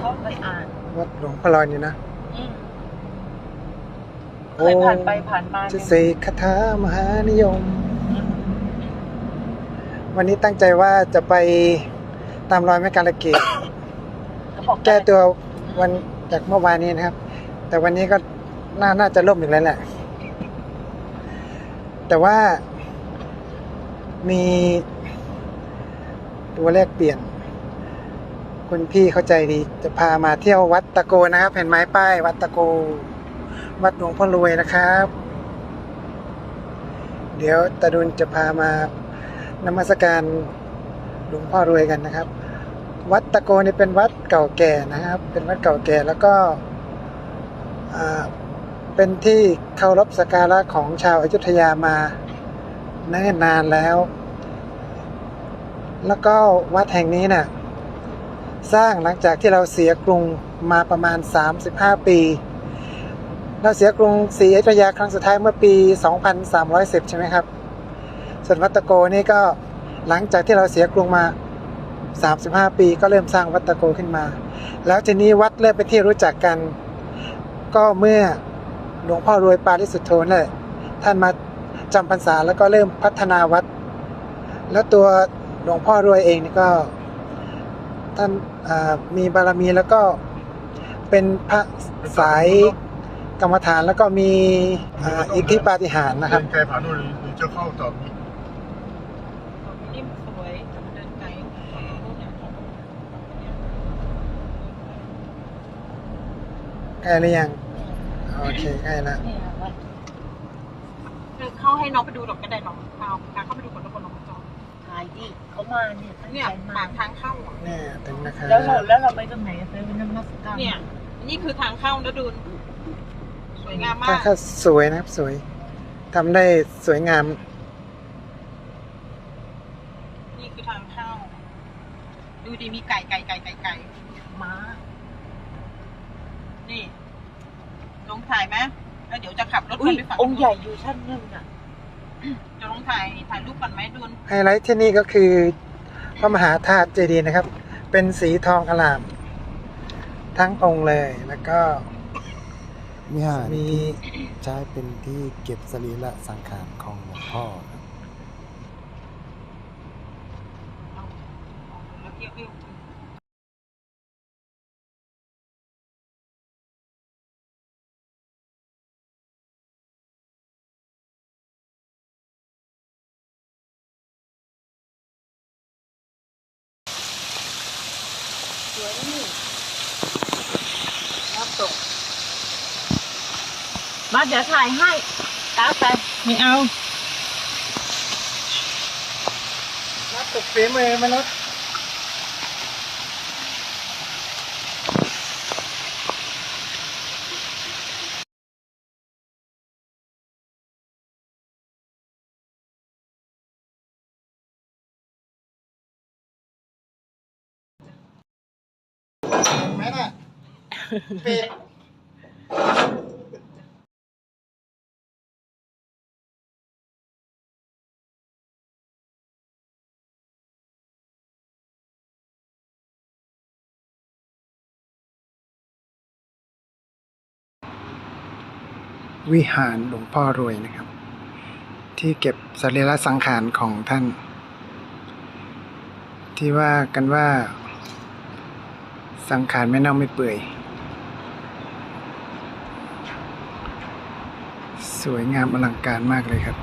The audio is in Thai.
เขาไปอ่าน วัดหลวงพ่อลอยนี่นะอืมเคยผ่านไปผ่านมาจะเนี่ยเสกคาถามหานิยม วันนี้ตั้งใจว่าจะไปตามรอยแม่กาลเกตเขาบอกแก้ตัววันจากเมื่อวานนี้นะครับ แต่วันนี้ก็น่าน่าจะล่มอีกแล้วแหละ แต่ว่ามีตัวเลขเปลี่ยน คุณพี่เข้าใจดีจะพามาเที่ยววัดตะโกนะครับ เห็นไหมป้าย วัดตะโก วัดหลวงพ่อรวยนะครับ เดี๋ยวตาดุลจะพามานมัสการหลวงพ่อรวยกันนะครับ วัดตะโกนี่เป็นวัดเก่าแก่นะครับ เป็นวัดเก่าแก่แล้วก็เป็นที่เคารพสักการะของชาวอยุธยามาเนิ่นนานแล้ว แล้วก็วัดแห่งนี้น่ะ สร้างหลังจากที่เราเสียกรุงมาประมาณ 35 ปี เราเสียกรุงศรีอยุธยาครั้งสุดท้ายเมื่อปี 2310 ใช่ไหมครับ ส่วนวัดตะโกนี่ก็หลังจากที่เราเสียกรุงมา 35 ปีก็เริ่มสร้างวัดตะโกขึ้นมา แล้วทีนี้วัดเริ่มเป็นที่รู้จักกัน ก็เมื่อหลวงพ่อรวยปาริสุทธโธนั่นแหละท่านมาจำพรรษาแล้วก็เริ่มพัฒนาวัด แล้วตัวหลวงพ่อรวยเองนี่ก็ ท่านมีบารมีแล้วก็เป็นพระสายกรรมฐานแล้วก็มีอิทธิปาฏิหาริย์นะครับเดินไกลผ่านนู่นหรือจะเข้าจอดนี่นิ่มสวยเดินไกลใกล้หรือยังโอเคใกล้แล้วเนี่ยวัดคือเข้าให้น้องไปดูหรอกก็ได้น้องเอากาเข้าไปดูก่อนายดิเขามาเนี่ยตั้งเนี่ยใจมาปากทางเข้าอะเนี่ยถึงนะครับแล้วเราแล้วเราไปตรงไหนอะไปนมัสการเนี่ย นี่คือทางเข้านะดูนสวยงามมาถ้าก เข้าสวยนะครับสวยทำได้สวยงาม นี่คือทางเข้า ดูดีมีไก่ไก่ไก่ไก่ไก่ม้า นี่ ลงถ่ายไหมแล้วเดี๋ยวจะขับรถอุ้ยไปฝั่งองค์ใหญ่อยู่ชั้นหนึ่งอะ จะลงถ่ายถ่ายรูปก่อนไหมดูนไฮไลท์ที่นี่ก็คือพระมหาธาตุเจดีย์นะครับ เป็นสีทองอลาม ทั้งองค์เลยแล้วก็วิหารมีที่ใช้เป็นที่เก็บสรีระสังขารของหลวงพ่อครับ แล้วเที่ยวเที่ยว ส วยนี่น้ำตกมาเดี๋ยวถ่ายให้ตามไปไม่เอาน้ำตกฝีมือมนุษย์เห็นไหม น่ะปิดวิหารหลวงพ่อรวยนะครับ ที่เก็บสรีระสังขารของท่าน ที่ว่ากันว่า สังขารไม่เน่าไม่เปื่อย สวยงามอลังการมากเลยครับ